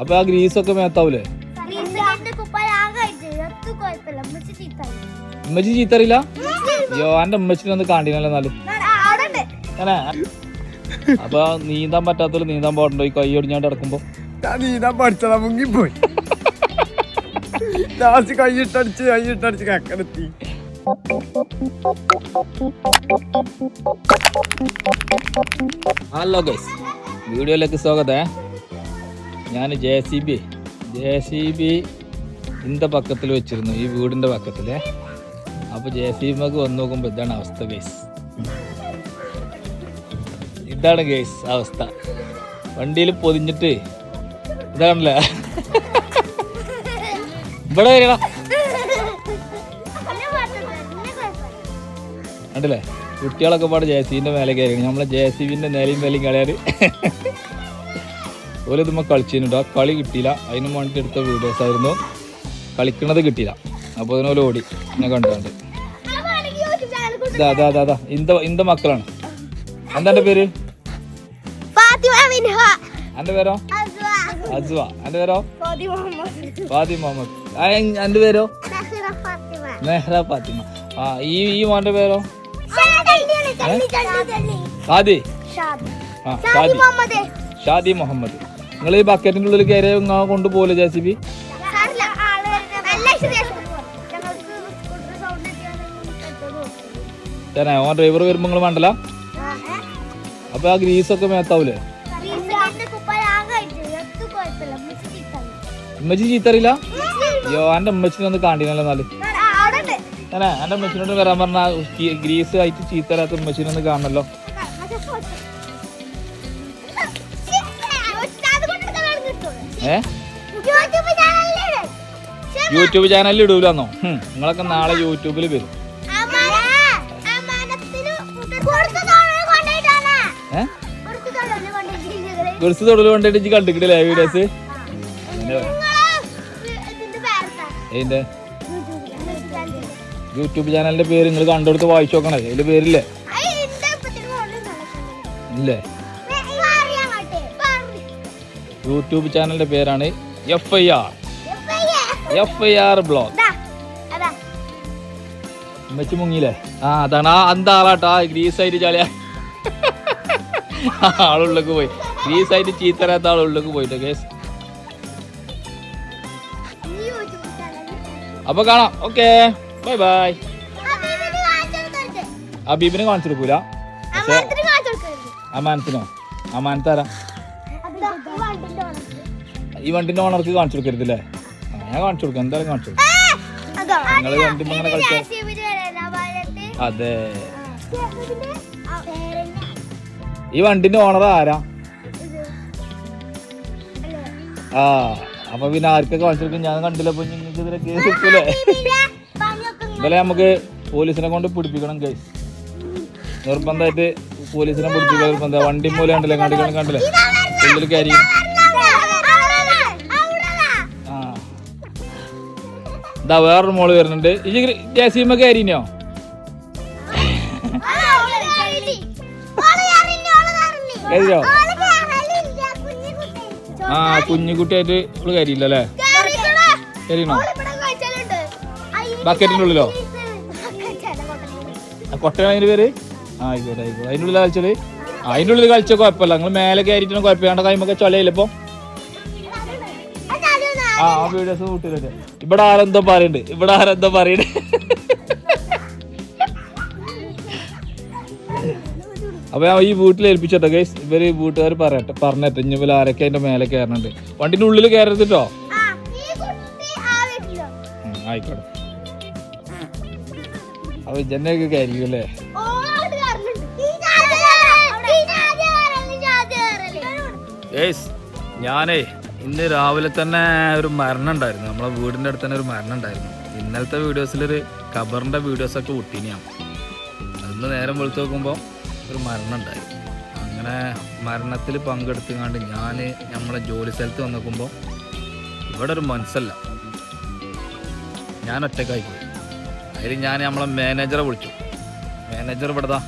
അപ്പൊ ആ ഗ്രീസ് ഒക്കെ മേത്താവൂലേ ഉമ്മച്ചി ചീത്തറിയില്ല? അയ്യോ എന്റെ ഉമ്മച്ചിനെ ഒന്ന് കാണ്ടിനല്ലോ എന്നാലും. അപ്പൊ നീന്താൻ പറ്റാത്തവര് നീന്താൻ പോകണ്ടോ ഈ കൈ ഒടിഞ്ഞാണ്ട് കിടക്കുമ്പോ. ഞാൻ നീന്താൻ പഠിച്ചതാ മുങ്ങിപ്പോയി. ലാസ്റ്റ് കൈയിട്ടടിച്ച് കൈയിട്ടടിച്ച് കക്കടത്തി ഹലോ ഗൈസ്. വീഡിയോയിലേക്ക് സ്വാഗതേ ഞാൻ J C B J C B ഇതിന്റെ പക്കത്തിൽ വെച്ചിരുന്നു ഈ വീടിന്റെ പക്കത്തിൽ അപ്പോൾ ജെ സി ബിക്ക് വന്ന് നോക്കുമ്പോൾ ഇതാണ് അവസ്ഥ ഗേസ് ഇതാണ് ഗേസ് അവസ്ഥ. വണ്ടിയിൽ പൊതിഞ്ഞിട്ട് ഇതാണല്ലേ? ഇവിടെ വരണം കണ്ടില്ലേ? കുട്ടികളൊക്കെ പാട് ജെ സിന്റെ മേലെ കയറി നമ്മളെ ജെ സി ബിന്റെ നേരെയും വിലയും കളയാറ് ഓൽ ഇതുമ്മ കളിച്ചിട്ടുണ്ട് ആ കളി കിട്ടിയില്ല. അതിന് വേണ്ടിയിട്ട് എടുത്ത വീഡിയോസ് ആയിരുന്നു. കളിക്കണത് കിട്ടിയില്ല. അപ്പോൾ അതിനോല ഓടി. ഞാൻ കണ്ടുകൊണ്ട് അതാ അതാ അതാ ഇന്ത ഇന്ത മക്കളാണ്. എന്താ എന്റെ പേര് എന്റെ പേരോ? അസ്വ. എന്റെ പേരോ? ഫാത്തി മുഹമ്മദ്. എന്റെ പേരോ? മെഹ്റ ഫാത്തിമ. ആ ഈ ഈ മോന്റെ പേരോ? ഷാദി ആ ഷാദി ഷാദി മുഹമ്മദ്. നിങ്ങൾ ഈ ബക്കറ്റിന്റെ ഉള്ളിൽ കയറി കൊണ്ടുപോകില്ല ജാസി ജെ സി ബി? തന്നെ ഓൻ ഡ്രൈവർ വരുമ്പോ നിങ്ങൾ വേണ്ടല്ല? അപ്പൊ ആ ഗ്രീസ് ഒക്കെ മേത്താവൂലേ? ഉമ്മച്ചി ചീത്തറിയില്ല? അയ്യോ എന്റെ ഉമ്മച്ചിനെ ഒന്ന് കാണ്ടിനല്ലോ എന്നാൽ. തന്നെ എന്റെ ഉമ്മച്ചിനോട് വരാൻ പറഞ്ഞ ഗ്രീസ് ആയിട്ട് ചീത്തരാത്ത ഉമ്മച്ചിനെ ഒന്ന് കാണണല്ലോ. ഏ? യൂട്യൂബ് ചാനലിൽ ഇടൂലെന്നോ? നിങ്ങളൊക്കെ നാളെ യൂട്യൂബിൽ വരും. ഗുഡ്സ് തൊഴിൽ കൊണ്ടിട്ട് ഇജ്ജ് കണ്ടിട്ടില്ലേ വീഡിയോസ്? യൂട്യൂബ് ചാനലിന്റെ പേര്. നിങ്ങൾ കണ്ടെടുത്ത് വായിച്ചു നോക്കണേ. അതിന്റെ പേരില്ലേ? ഇല്ലേ? യൂട്യൂബ് ചാനലിന്റെ പേരാണ് F I R F I R blog ഉമ്മച്ചി മുങ്ങിയില്ലേ? ആ അതാണ്. ആ അന്ത ആളാട്ടാ. ഗ്രീസ് ആയിട്ട് ചളിയാ ആളുള്ളിലേക്ക് പോയി. ഗ്രീസ് ആയിട്ട് ചീത്തരാത്ത ആളുള്ളിലേക്ക് പോയിട്ട് കേസ് അപ്പൊ കാണാം. ഓക്കെ ബൈ ബൈ അബീബിനെ കാണിച്ചു കൊടുക്കൂല. പക്ഷെ അമാനത്തിനോ? അമാനത്താരാ? ഈ വണ്ടിന്റെ ഓണർക്ക് കാണിച്ചു കൊടുക്കരുതല്ലേ? ഞാൻ കാണിച്ചു കൊടുക്കാം. എന്തായാലും കാണിച്ചു കൊടുക്കാം. നിങ്ങൾ വണ്ടി അങ്ങനെ കളിച്ചാ അതെ. ഈ വണ്ടിന്റെ ഓണർ ആരാ? ആ അപ്പൊ പിന്നെ ആർക്കൊക്കെ കാണിച്ചു കൊടുക്കും? ഞാൻ കണ്ടില്ല അപ്പൊ നിങ്ങൾക്ക് ഇതിലെ കേസ് എടുക്കൂലേ? ഇന്നലെ നമുക്ക് പോലീസിനെ കൊണ്ട് പിടിപ്പിക്കണം കേസ് നിർബന്ധമായിട്ട് പോലീസിനെ പിടിപ്പിക്കാൻ നിർബന്ധം വണ്ടി മൂലം കണ്ടില്ലേ? കണ്ടിക്കണം കണ്ടില്ലേ? ഉള്ളിൽ കയറി ഇതാ വേറൊരു മോൾ വരുന്നുണ്ട്. ഈ ജാസിമ കയറിനോ കയറിയോ ആ കുഞ്ഞുകുട്ടിയായിട്ട് ഇവൾ കയറിയില്ല അല്ലേ കയറിനോ ബക്കറ്റിന്റെ ഉള്ളിലോ? കൊട്ടയാണ് അതിന്റെ പേര്? ആയിക്കോട്ടെ ആയിക്കോട്ടെ. അതിന്റെ ഉള്ളിൽ കളിച്ചത്? ആ, അതിന്റെ ഉള്ളിൽ കളിച്ച കുഴപ്പമില്ല. നിങ്ങൾ മേലെ കയറിയിട്ടാണ് കുഴപ്പമില്ല. കൈമൊക്കെ ചൊലയില്ല ഇപ്പൊ? ആ ആ വീഡിയോസ് കൂട്ടിയില്ലേ ഇവിടെ ആരെന്തോ പറയുന്നുണ്ട് ഇവിടെ ആരെന്തോ പറയുന്നുണ്ട് അപ്പൊ ഞാൻ ഈ വീട്ടിൽ ഏൽപ്പിച്ചോട്ടെ ഗൈസ് ഇവർ വീട്ടുകാർ പറയട്ടെ പറഞ്ഞിട്ട്. ഇനി ഇവർ ആരൊക്കെ അതിന്റെ മേലെ കയറുന്നുണ്ട് വണ്ടിന്റെ ഉള്ളിൽ കയറരുത് കേട്ടോ ആയിക്കോട്ടെ. അപ്പൊ ജനയൊക്കെ കയറിക്കും അല്ലേ? ഗൈസ് ഞാനേ ഇന്ന് രാവിലെ തന്നെ ഒരു മരണം ഉണ്ടായിരുന്നു. നമ്മളെ വീടിന്റെ അടുത്ത് തന്നെ ഒരു മരണം ഉണ്ടായിരുന്നു. ഇന്നലത്തെ വീഡിയോസിലൊരു ഖബറിന്റെ വീഡിയോസൊക്കെ ഒട്ടിനെയാണ്. അന്ന് നേരം വെളുത്ത് നോക്കുമ്പോൾ ഒരു മരണം ഉണ്ടായി. അങ്ങനെ മരണത്തിൽ പങ്കെടുത്തുകൊണ്ട് ഞാൻ നമ്മളെ ജോലി സ്ഥലത്ത് വന്ന് നോക്കുമ്പോൾ ഇവിടെ ഒരു മനസ്സല്ല. ഞാൻ ഒറ്റക്കായി പോയി. അതിൽ ഞാൻ നമ്മളെ മാനേജറെ വിളിച്ചു. മാനേജർ ഇവിടെതാ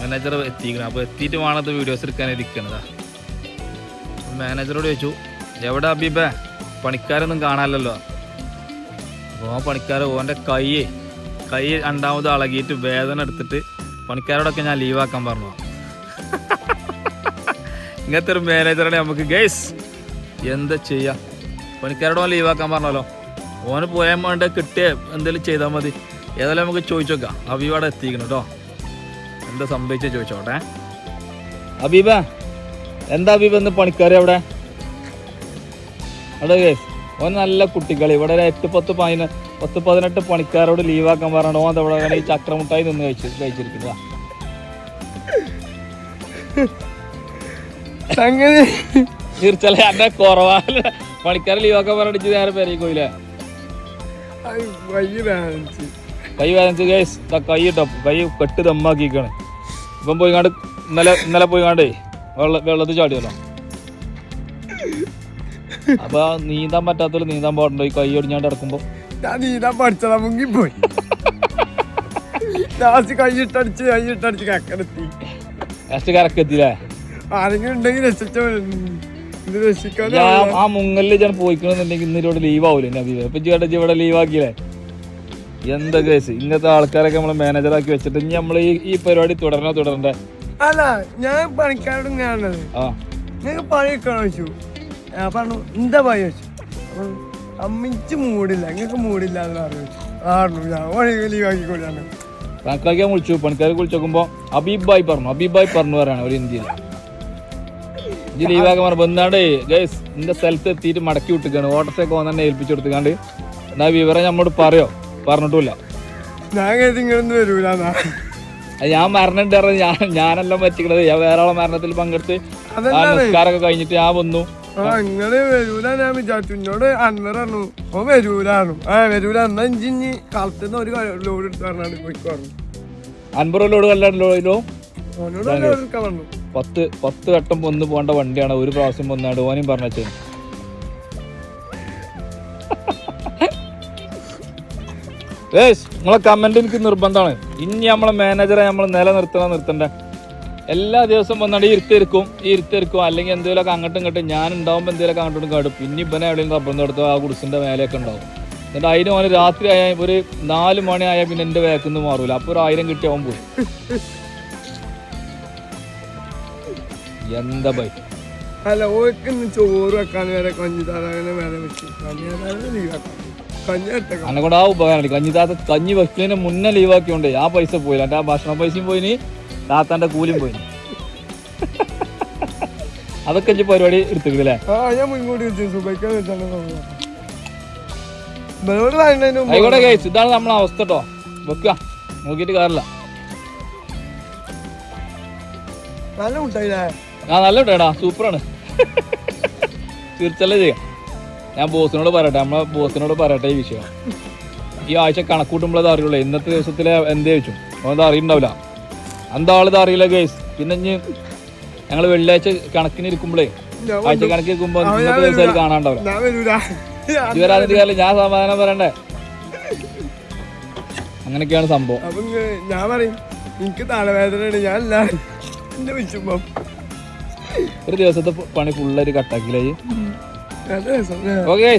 മാനേജർ എത്തിക്കണം അപ്പോൾ എത്തിയിട്ട് വേണത് വീഡിയോസ് എടുക്കാൻ ഇരിക്കണതാ മാനേജറോട് ചോദിച്ചു എവിടെ അബീബേ? പണിക്കാരൊന്നും കാണാനല്ലോ ഓ പണിക്കാർ ഓന്റെ കൈ. കൈ രണ്ടാമത് അളകിയിട്ട് വേദന എടുത്തിട്ട് പണിക്കാരോടൊക്കെ ഞാൻ ലീവാക്കാൻ പറഞ്ഞു. ഇങ്ങനത്തെ ഒരു മാനേജറാണ് നമുക്ക് ഗൈസ് എന്താ ചെയ്യാ? പണിക്കാരോടോ ലീവാക്കാൻ പറഞ്ഞല്ലോ. ഓന് പോയാൽ വേണ്ട കിട്ടിയ എന്തെങ്കിലും ചെയ്താൽ മതി. ഏതായാലും നമുക്ക് ചോദിച്ചു നോക്കാം. അബീബ് അവിടെ എത്തിക്കണം കേട്ടോ എന്താ സംഭവിച്ച ചോദിച്ചോട്ടെ. അബീബ എന്താ അബീബ് എന്ന് പണിക്കാർ അവിടെ? അവിടെ കേസ് ഓൻ നല്ല കുട്ടികൾ ഇവിടെ ഒരു എട്ട് പത്ത് പതിന പത്ത് പതിനെട്ട് പണിക്കാരോട് ലീവാക്കാൻ പറഞ്ഞു ഓൻ അവിടെ ഈ ചക്രമുട്ടായി നിന്ന് കഴിച്ചു കഴിച്ചിരിക്കുന്നതാ സംഗതി? തീർച്ചയായും എന്റെ പണിക്കാരെ ലീവാക്കാൻ പറഞ്ഞിട്ട് നേരെ പെരേക്ക് പോയില്ലേ വയ്യ ബാലൻസ് കൈ വേദനിച്ച് ഗൈസ്. കൈ ഇട്ടോ. കൈ കെട്ട് ദമ്മാക്കിക്കാണ് ഇപ്പം പോയി കണ്ട് ഇന്നലെ ഇന്നലെ പോയി കണ്ടേ വെള്ള വെള്ളത്തിൽ ചാടിയല്ലോ. അപ്പൊ നീന്താൻ പറ്റാത്തവര് നീന്താൻ പാടുണ്ടോ? ഈ കൈ ഒടിഞ്ഞാണ്ട് ഇറക്കുമ്പോ ഞാൻ നീന്താൻ പഠിച്ചതാ മുങ്ങിപ്പോയി ലാസ്റ്റ് കൈയിട്ടടിച്ച് കൈയിട്ടടിച്ച് കക്കടെത്തി ലാസ്റ്റ് കരക്കെത്തില്ലേ ആരെങ്കിലും ഉണ്ടെങ്കിൽ രക്ഷിച്ചോ. ഇത് രക്ഷിക്കാൻ ഞാൻ ആ മുങ്ങലിൽ ഞാൻ പോയിക്കണമെന്നുണ്ടെങ്കിൽ ഇന്ന് ഇവിടെ ലീവ് ആവൂലേ നബീബ് ഇപ്പൊ ചേട്ടാ ഇവിടെ ലീവ് ആക്കിയില്ലേ? എന്താ കേസ് ഇങ്ങനത്തെ ആൾക്കാരൊക്കെ നമ്മളെ മാനേജർ ആക്കി വെച്ചിട്ട് ഇനി നമ്മൾ ഈ ഈ പരിപാടി തുടരണോ തുടരണ്ടേ? അല്ല ഞാൻ പണിക്കാരോട് ഞാൻ നിങ്ങൾക്ക് പണി വെക്കണോ ചോദിച്ചു? ഞാൻ പറഞ്ഞു എന്താ പോയി വെച്ചു അമ്മിച്ച് മൂടില്ല നിങ്ങൾക്ക് മൂടില്ല എന്ന് പറഞ്ഞു. ആയിരുന്നു ഞാൻ പണി ലീവാക്കിക്കൊണ്ടാണ് കണക്കാക്കിയാൽ വിളിച്ചു പണിക്കാരെ വിളിച്ചു നോക്കുമ്പോ അബീബ് ബായ് പറഞ്ഞു അബീബ് ബായ് പറഞ്ഞു പറയാണ് ഒരു ഇന്ത്യയിൽ. ഇജ്ജ് ലീവാക്കാൻ പറഞ്ഞു വന്നാണ്ടേ ഗൈസ് നിന്റെ സ്ഥലത്ത് എത്തിയിട്ട് മടക്കി വിട്ടിക്കാണ്. ഓട്ടർസൊക്കെ വന്നെ ഏൽപ്പിച്ചു കൊടുത്തുകാണ്ട് എന്നാ വിവരം നമ്മോട് പറയോ? പറഞ്ഞിട്ടില്ല ഞാൻ കരുതി ഇങ്ങനൊന്നും ഞാൻ മരണുണ്ട് ഞാൻ ഞാനെല്ലാം പറ്റിക്കണത് ഞാൻ വേറെ ആളെ മരണത്തിൽ പങ്കെടുത്ത് നിസ്കാരമൊക്കെ കഴിഞ്ഞിട്ട് ഞാൻ വന്നു. ആ ഇങ്ങൾ വരൂല ഞാൻ വിചാരിച്ചു. എന്നോട് അൻവർ പറഞ്ഞു ഓ വരൂലാണു ആ വരൂല എന്നാ ഇഞ്ചിഞ്ഞി ഒരു ലോഡ് എടുത്ത് പറഞ്ഞാണ് പോയിക്കോ പറഞ്ഞു. ലോഡ് കല്ലാണല്ലോ ഓനോട് ഒരു load എടുക്കാൻ പറഞ്ഞു. പത്ത് പത്ത് വട്ടം പൊന്ന് പോകേണ്ട വണ്ടിയാണ്. ഒരു പ്രാവശ്യം വന്നാണ്ട് ഓനും പറഞ്ഞു ഏയ് നിങ്ങളെ കമന്റ് എനിക്ക് നിർബന്ധമാണ്. ഇനി നമ്മളെ മാനേജറെ നമ്മൾ നിലനിർത്തണം നിർത്തണ്ടേ? എല്ലാ ദിവസവും വന്നാണ്ട് ഇരുത്തിരിക്കും ഈ ഇരുത്തിരിക്കും അല്ലെങ്കിൽ എന്തെങ്കിലുമൊക്കെ അങ്ങോട്ടും ഇങ്ങോട്ടും ഞാൻ ഉണ്ടാവുമ്പോൾ എന്തെങ്കിലുമൊക്കെ അങ്ങോട്ടും കാട്ടും. പിന്നെ ഇപ്പം എവിടെയും റബ്ബർ എടുത്തോ ആ കുടിസിന്റെ മേലെയൊക്കെ ഉണ്ടാവും. എന്നിട്ട് അതിന് ഓന് രാത്രി ആയാൽ ഒരു നാല് മണി ആയാൽ പിന്നെ എന്റെ വേക്കുന്ന് മാറൂല. അപ്പോൾ ഒരു ആയിരം കിട്ടിയാവും പോയി. എന്താ ബൈ അല്ല ഓർക്ക് ചോറ് വെക്കാൻ വരെ കഞ്ഞി താറാങ്ങനെ വേറെ വെച്ചു. കഞ്ഞി താറാനെ ലീവാക്കാം കഞ്ഞി എടുത്തേക്കാം അന്നെ കൊണ്ട് ആ ഉപകാരം കഞ്ഞിതാത്ത കഞ്ഞി വെക്കുന്നതിന് മുന്നേ ലീവാക്കിയോണ്ട് ആ പൈസ പോയില്ല. എന്റെ ആ ഭക്ഷണ പൈസയും പോയിന് താത്താന്റെ കൂലിയും പോയി. അതൊക്കെ ഇജ്ജ് പരിപാടി എടുത്തിട്ടില്ലേ ആ ഞാൻ മുൻകൂട്ടി വെച്ചു സുബൈക്കാൻ വെച്ചാണ് ഇവരോട് പറയുന്നതിന് മുമ്പ് ആയിക്കോട്ടെ കേസ് ഇതാണ് നമ്മളെ അവസ്ഥ കേട്ടോ വെക്കുക നോക്കിയിട്ട് കാറില്ല. നല്ല മുട്ടായില്ലേ? ആ നല്ല കേട്ടോടാ സൂപ്പറാണ്. തീർച്ചയായും ചെയ്യാം. ഞാൻ ബോസിനോട് പറയട്ടെ. നമ്മളെ ബോസിനോട് പറയട്ടെ ഈ വിഷയം. ഈ ആഴ്ച കണക്കൂട്ടുമ്പോഴത് അറിയുള്ളൂ. ഇന്നത്തെ ദിവസത്തിലെ എന്തേ വെച്ചു അതൊന്നും അറിയണ്ടാവില്ല. എന്താ ആളിത് അറിയില്ല ഗേസ് പിന്നെ ഇനി ഞങ്ങൾ വെള്ളിയാഴ്ച കണക്കിന് ഇരിക്കുമ്പോഴേ ആഴ്ച കണക്ക് ഇരിക്കുമ്പോ ഇന്നത്തെ കാണാണ്ടാവില്ല. ഞാൻ വരൂല. ഇതുവരെ അതിന്റെ കാര്യം ഞാൻ സമാധാനം പറയണ്ടേ? അങ്ങനെയൊക്കെയാണ് സംഭവം. ഞാൻ പറയും എനിക്ക് തലവേദനയാണ്. ഞാൻ ഒരു ദിവസത്തെ പണി ഫുള്ളൊരു. ഓക്കെ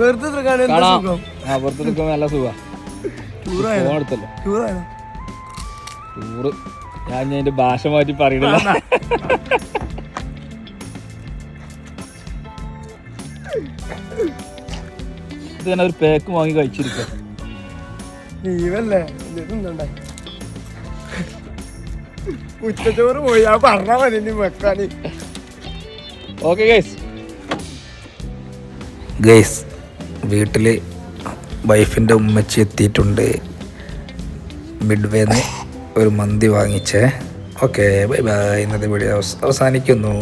വെറുതെ സുഖം? ആ നല്ല സുഖ. ടൂർ എടുത്തല്ലോ. ടൂറ്. ഞാൻ ഞാൻ എന്റെ ഭാഷ മാറ്റി പറയണില്ല. ഇത് തന്നെ ഒരു പേക്ക് വാങ്ങി കഴിച്ചിരിക്കുക ലീവല്ലേ ഉച്ചച്ചോറ് പോയി. ഞാൻ പറഞ്ഞാ മതി ഇനി വെക്കാന്. ഓക്കെ ഗൈസ് ഗൈസ് വീട്ടിൽ വൈഫിന്റെ ഉമ്മച്ചി എത്തിയിട്ടുണ്ട്. മിഡ്വേന്ന് ഒരു മന്തി വാങ്ങിച്ചേ. ഓക്കെ ബൈ ബൈ ഇന്നത്തെ വീഡിയോ അവസാനിക്കുന്നു.